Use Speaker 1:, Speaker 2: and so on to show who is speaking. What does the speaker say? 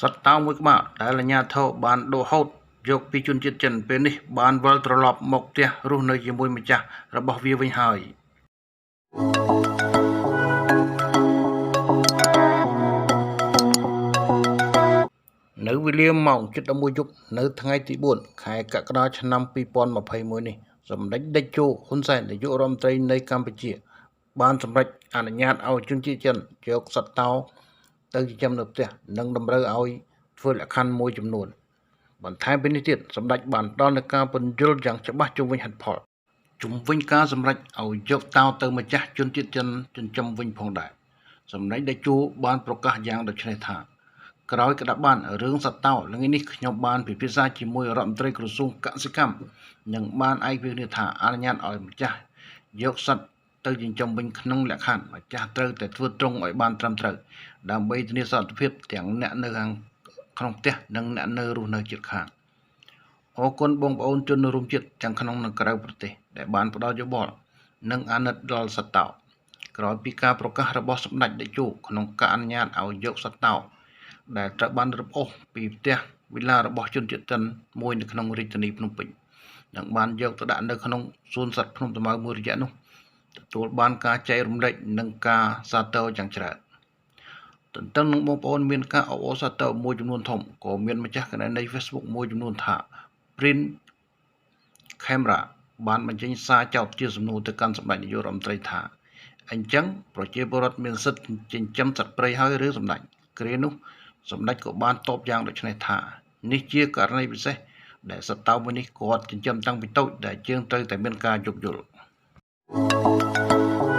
Speaker 1: សត្វតោមួយក្បាលដែលអាជ្ញាធរបានដកហូតយកពីជនជាតិចិនពេលនេះបានវិលត្រឡប់មកផ្ទះរស់នៅជាមួយម្ចាស់របស់វាវិញហើយនៅវេលាម៉ោង7:11យប់នៅថ្ងៃទី4ខែកក្កដាឆ្នាំ2021នេះសម្ដេចតេជោហ៊ុនសែននាយករដ្ឋមន្ត្រីនៃកម្ពុជា បានសម្រេចអនុញ្ញាតឲ្យជនជាតិចិនយកសត្វតោ ទៅចិញ្ចឹមនៅផ្ទះនិងតម្រូវឲ្យធ្វើលក្ខខណ្ឌមួយចំនួនបន្ថែមពីនេះទៀតសម្ដេចបានផ្ដល់នូវការពន្យល់យ៉ាងច្បាស់ជុំវិញហេតុផលជុំវិញការសម្រេចឲ្យយកតោទៅម្ចាស់ជនជាតិចិនចិញ្ចឹមវិញផងដែរសម្ដេចតេជោបានប្រកាសយ៉ាងដូចនេះថាក្រោយក្តាប់បានរឿងសត្វតោល្ងាចនេះខ្ញុំបានពិភាក្សាជាមួយរដ្ឋមន្ត្រីក្រសួងកសិកម្មនិងបានឯកវិនិច្ឆ័យថាអនុញ្ញាតឲ្យម្ចាស់យកសត្វ ទៅចិញ្ចឹមវិញក្នុងលក្ខខណ្ឌម្ចាស់ត្រូវតែធ្វើត្រង់ឲ្យបានត្រឹមត្រូវដើម្បីធានាសុខភាពទាំងអ្នកនៅខាងក្នុងផ្ទះនិងអ្នកនៅរស់នៅជិតខាងអរគុណបងប្អូនជនរួមជាតិទាំងក្នុងនិងក្រៅប្រទេសដែលបានផ្ដល់យោបល់និងអាណិតដល់សត្វតោក្រោយពីការប្រកាសរបស់សម្ដេចតេជោក្នុងការអនុញ្ញាតឲ្យយកសត្វតោដែលត្រូវបានរឹបអូសពីផ្ទះវិឡារបស់ជនជាតិចិនមួយនៅក្នុងរាជធានីភ្នំពេញនិងបានយកទៅដាក់នៅក្នុងសួនសត្វភ្នំតាម៉ៅមួយរយៈនោះ ទទួលបានការចែករំលែកនិងការសាទរយ៉ាងច្រើនទន្ទឹមនឹងបងប្អូនមានការអបអរសាទរមួយចំនួនធំក៏មានម្ចាស់គណនី Facebook មួយចំនួនថា Print Camera បានបញ្ចេញសារចោទជាសំណួរទៅកាន់សម្ដេចនាយករដ្ឋមន្ត្រីថាអញ្ចឹងប្រជាពលរដ្ឋមានសិទ្ធិចិញ្ចឹមសត្វព្រៃហើយឬសម្ដេចគ្រានោះសម្ដេចក៏បានតបយ៉ាងដូចនេះថានេះជាករណីពិសេសដែលសត្វតោមួយនេះគាត់ចិញ្ចឹមតាំងពីតូចដែលជាងត្រូវតែមានការយោគយល់ Música